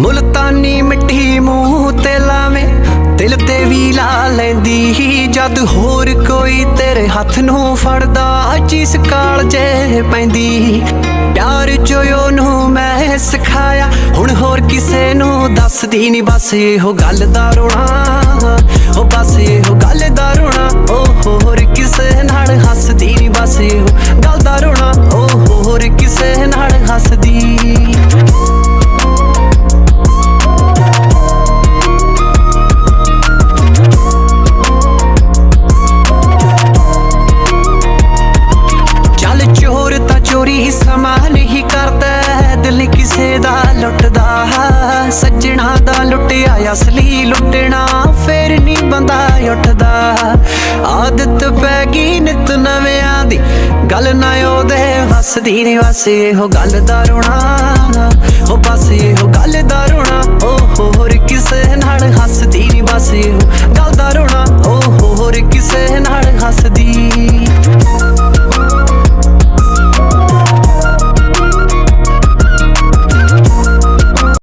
ਮੁਲਤਾਨੀ ਮਿੱਟੀ ਮੂੰਹ ਤੇ ਲਾਵੇਂ ਦਿਲ ਤੇ ਵੀ ਲਾ ਲੈਂਦੀ ਹੀ। ਜਦ ਹੋਰ ਕੋਈ ਤੇਰੇ ਹੱਥ ਨੂੰ ਫੜਦਾ, ਚੀਸ ਕਾਲਜੇ ਪੈਂਦੀ। ਪਿਆਰ ਜੋ ਉਹਨੂੰ ਮੈਂ ਸਿਖਾਇਆ, ਹੁਣ ਹੋਰ ਕਿਸੇ ਨੂੰ ਦੱਸਦੀ ਨਹੀਂ ਬਸ ਇਹੋ ਗੱਲ ਦਾ ਰੋਣਾ ਉਹ ਬਸ ਇਹੋ ਗੱਲ ਦਾ ਲੁੱਟਿਆ, ਅਸਲੀ ਲੁੱਟਣਾ ਫੇਰ ਨਹੀਂ ਬੰਦਾ ਉੱਠਦਾ। ਆਦਤ ਪੈ ਗਈ ਨਿਤ ਨਵਿਆਂ ਦੀ, ਗੱਲ ਨਾ ਉਹਦੇ ਵਸਦੀ ਨਹੀਂ ਵਸ ਇਹੋ ਗੱਲ ਦਾ ਰੋਣਾ। ਉਹ ਬਸ ਇਹੋ ਗੱਲ ਦਾ ਰੋਣਾ ਉਹ ਹੋਰ ਕਿਸੇ ਨਾਲ ਹੱਸਦੀ ਨਹੀਂ ਬਸ ਇਹੋ ਗੱਲ ਦਾ ਰੋਣਾ। ਉਹ ਹੋਰ ਕਿਸੇ ਨਾਲ